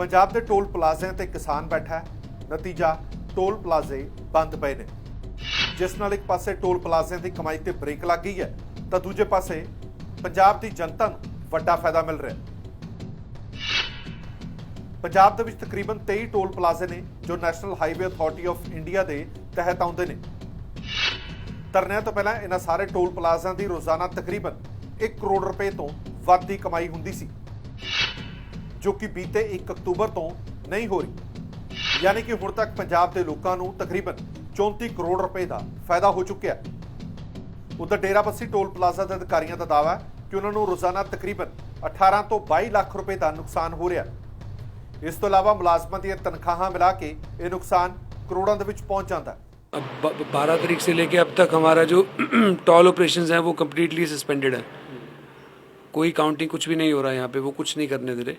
ਪੰਜਾਬ ਦੇ ਟੋਲ ਪਲਾਜ਼ਿਆਂ ਤੇ ਕਿਸਾਨ ਬੈਠਾ ਹੈ। ਨਤੀਜਾ, ਟੋਲ ਪਲਾਜ਼ੇ ਬੰਦ ਪਏ ਨੇ। ਜਿਸ ਨਾਲ ਇੱਕ ਪਾਸੇ ਟੋਲ ਪਲਾਜ਼ਿਆਂ ਦੀ ਕਮਾਈ ਤੇ ਬ੍ਰੇਕ ਲੱਗ ਗਈ ਹੈ, ਤਾਂ ਦੂਜੇ ਪਾਸੇ ਪੰਜਾਬ ਦੀ ਜਨਤਾ ਨੂੰ ਵੱਡਾ ਫਾਇਦਾ ਮਿਲ ਰਿਹਾ ਹੈ। ਪੰਜਾਬ ਦੇ ਵਿੱਚ ਤਕਰੀਬਨ 23 ਟੋਲ ਪਲਾਜ਼ੇ ਨੇ ਜੋ National Highway Authority of India ਦੇ ਤਹਿਤ ਆਉਂਦੇ ਨੇ। ਧਰਨਿਆਂ ਤੋਂ ਪਹਿਲਾਂ ਇਹਨਾਂ ਸਾਰੇ ਟੋਲ ਪਲਾਜ਼ਿਆਂ ਦੀ ਰੋਜ਼ਾਨਾ ਤਕਰੀਬਨ 1 ਕਰੋੜ ਰੁਪਏ ਤੋਂ ਵੱਧ ਦੀ ਕਮਾਈ ਹੁੰਦੀ ਸੀ। ਜੋ ਕਿ ਬੀਤੇ 1 ਅਕਤੂਬਰ ਤੋਂ ਨਹੀਂ ਹੋ ਰਹੀ ਯਾਨੀ ਕਿ ਹੁਣ ਤੱਕ ਪੰਜਾਬ ਦੇ ਲੋਕਾਂ ਨੂੰ ਤਕਰੀਬਨ 34 ਕਰੋੜ ਰੁਪਏ ਦਾ ਫਾਇਦਾ ਹੋ ਚੁੱਕਿਆ ਹੈ ਉਧਰ ਡੇਰਾਬੱਸੀ ਟੋਲ ਪਲਾਜ਼ਾ ਦੇ ਅਧਿਕਾਰੀਆਂ ਦਾ ਦਾਅਵਾ ਹੈ ਕਿ ਉਹਨਾਂ ਨੂੰ ਰੋਜ਼ਾਨਾ ਤਕਰੀਬਨ 18 ਤੋਂ 22 ਲੱਖ ਰੁਪਏ ਦਾ ਨੁਕਸਾਨ ਹੋ ਰਿਹਾ ਹੈ ਇਸ ਤੋਂ ਇਲਾਵਾ ਮੁਲਾਜ਼ਮਾਂ ਦੀਆਂ ਤਨਖਾਹਾਂ ਮਿਲਾ ਕੇ ਇਹ ਨੁਕਸਾਨ ਕਰੋੜਾਂ ਦੇ ਵਿੱਚ ਪਹੁੰਚ ਜਾਂਦਾ ਹੈ अब बारह तारीख से लेके अब तक हमारा जो टॉल ऑपरेशंस हैं वो कम्प्लीटली सस्पेंडेड है कोई काउंटिंग कुछ भी नहीं हो रहा है यहाँ पे वो कुछ नहीं करने दे रहे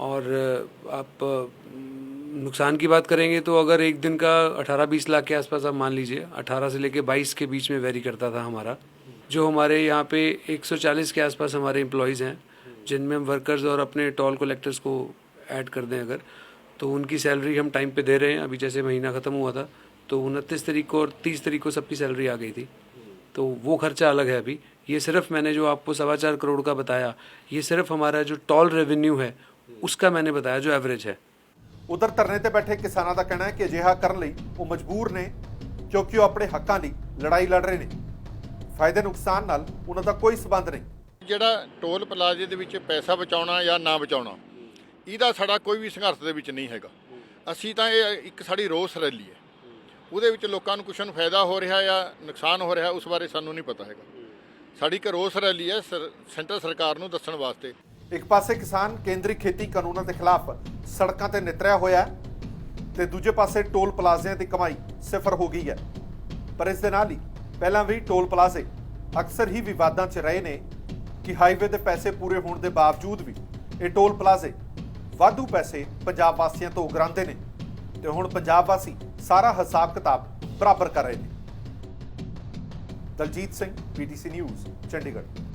और आप नुकसान की बात करेंगे तो अगर एक दिन का 18-20 लाख के आसपास आप मान लीजिए 18 से लेके 22 के बीच में वेरी करता था हमारा, जो हमारे यहाँ पे 140 के आसपास हमारे एम्प्लॉयज़ हैं, जिनमें हम वर्कर्स और अपने टॉल कलेक्टर्स को ऐड कर दें अगर तो उनकी सैलरी हम टाइम पे दे रहे हैं। अभी जैसे महीना ख़त्म हुआ था तो उनतीस तारीख को और तीस तारीख को सबकी सैलरी आ गई थी। तो वो खर्चा अलग है अभी ये सिर्फ मैंने जो आपको सवा चार करोड़ का बताया ये सिर्फ हमारा जो टॉल रेवेन्यू है उसका मैंने बताया जो एवरेज है ਉਧਰ ਧਰਨੇ ਤੇ ਬੈਠੇ ਕਿਸਾਨਾਂ ਦਾ ਕਹਿਣਾ ਹੈ ਕਿ ਅਜਿਹਾ ਕਰਨ ਲਈ ਉਹ ਮਜਬੂਰ ਨੇ ਕਿਉਂਕਿ ਉਹ ਆਪਣੇ ਹੱਕਾਂ ਲਈ ਲੜਾਈ ਲੜ ਰਹੇ ਨੇ ਫਾਇਦੇ ਨੁਕਸਾਨ ਨਾਲ ਉਹਨਾਂ ਦਾ ਕੋਈ ਸਬੰਧ ਨਹੀਂ ਜਿਹੜਾ ਟੋਲ ਪਲਾਜ਼ੇ ਦੇ ਵਿੱਚ ਪੈਸਾ ਬਚਾਉਣਾ ਜਾਂ ਨਾ ਬਚਾਉਣਾ ਇਹਦਾ ਸਾਡਾ ਕੋਈ ਵੀ ਸੰਘਰਸ਼ ਦੇ ਵਿੱਚ ਨਹੀਂ ਹੈਗਾ ਅਸੀਂ ਤਾਂ ਇਹ ਇੱਕ ਸਾਡੀ ਰੋਸ ਰੈਲੀ ਹੈ ਉਹਦੇ ਵਿੱਚ ਲੋਕਾਂ ਨੂੰ ਕੁਛ ਨੂੰ ਫਾਇਦਾ ਹੋ ਰਿਹਾ ਜਾਂ ਨੁਕਸਾਨ ਹੋ ਰਿਹਾ, ਉਸ ਬਾਰੇ ਸਾਨੂੰ ਨਹੀਂ ਪਤਾ ਹੈਗਾ। ਸਾਡੀ ਇੱਕ ਰੋਸ ਰੈਲੀ ਹੈ ਸੈਂਟਰ ਸਰਕਾਰ ਨੂੰ ਦੱਸਣ ਵਾਸਤੇ। ਇੱਕ ਪਾਸੇ ਕਿਸਾਨ ਕੇਂਦਰੀ ਖੇਤੀ ਕਾਨੂੰਨਾਂ ਦੇ ਖਿਲਾਫ ਸੜਕਾਂ ਤੇ ਨਿਤਰਿਆ ਹੋਇਆ ਹੈ ਤੇ ਦੂਜੇ ਪਾਸੇ ਟੋਲ ਪਲਾਜ਼ਿਆਂ ਦੀ ਕਮਾਈ ਸਿਫਰ ਹੋ ਗਈ ਹੈ। ਪਰ ਇਸ ਦੇ ਨਾਲ ਹੀ ਪਹਿਲਾਂ ਵੀ ਟੋਲ ਪਲਾਜ਼ੇ ਅਕਸਰ ਹੀ ਵਿਵਾਦਾਂ 'ਚ ਰਹੇ ਨੇ ਕਿ ਹਾਈਵੇ ਦੇ ਪੈਸੇ ਪੂਰੇ ਹੋਣ ਦੇ ਬਾਵਜੂਦ ਵੀ ਇਹ ਟੋਲ ਪਲਾਜ਼ੇ ਵਾਧੂ ਪੈਸੇ ਪੰਜਾਬ ਵਾਸੀਆਂ ਤੋਂ ਉਗਰਾਉਂਦੇ ਨੇ। ਤੇ ਹੁਣ ਪੰਜਾਬ ਵਾਸੀ ਸਾਰਾ ਹਿਸਾਬ ਕਿਤਾਬ ਬਰਾਬਰ ਕਰ ਰਹੇ ਨੇ। Daljit Singh PTC News Chandigarh.